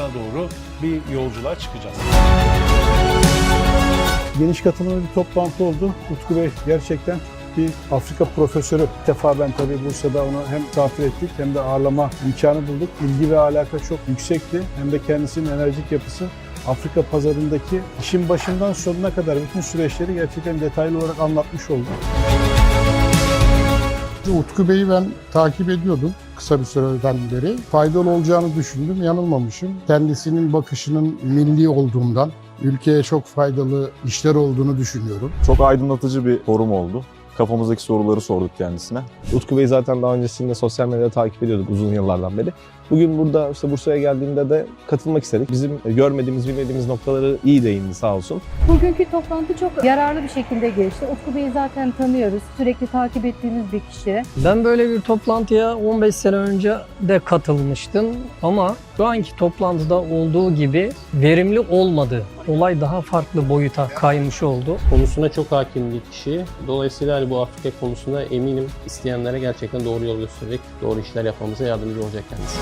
noktasına doğru bir yolculuğa çıkacağız. Geniş katılımlı bir toplantı oldu. Utku Bey gerçekten bir Afrika profesörü. İlk defa ben tabii Bursa'da onu hem misafir ettik hem de ağırlama imkanı bulduk. İlgi ve alaka çok yüksekti. Hem de kendisinin enerjik yapısı Afrika pazarındaki işin başından sonuna kadar bütün süreçleri gerçekten detaylı olarak anlatmış oldu. Utku Bey'i ben takip ediyordum kısa bir süreden beri. Faydalı olacağını düşündüm, yanılmamışım. Kendisinin bakışının milli olduğundan, ülkeye çok faydalı işler olduğunu düşünüyorum. Çok aydınlatıcı bir forum oldu. Kafamızdaki soruları sorduk kendisine. Utku Bey'i zaten daha öncesinde sosyal medyada takip ediyorduk uzun yıllardan beri. Bugün burada işte Bursa'ya geldiğinde de katılmak istedik. Bizim görmediğimiz, bilmediğimiz noktaları iyi değindi sağ olsun. Bugünkü toplantı çok yararlı bir şekilde geçti. Utku Bey'i zaten tanıyoruz. Sürekli takip ettiğimiz bir kişi. Ben böyle bir toplantıya 15 sene önce de katılmıştım ama şu anki toplantıda olduğu gibi verimli olmadı. Olay daha farklı boyuta kaymış oldu. konusuna çok hakim bir kişi. Dolayısıyla hani bu Afrika konusunda eminim isteyenlere gerçekten doğru yol gösterecek, doğru işler yapmamıza yardımcı olacak kendisi.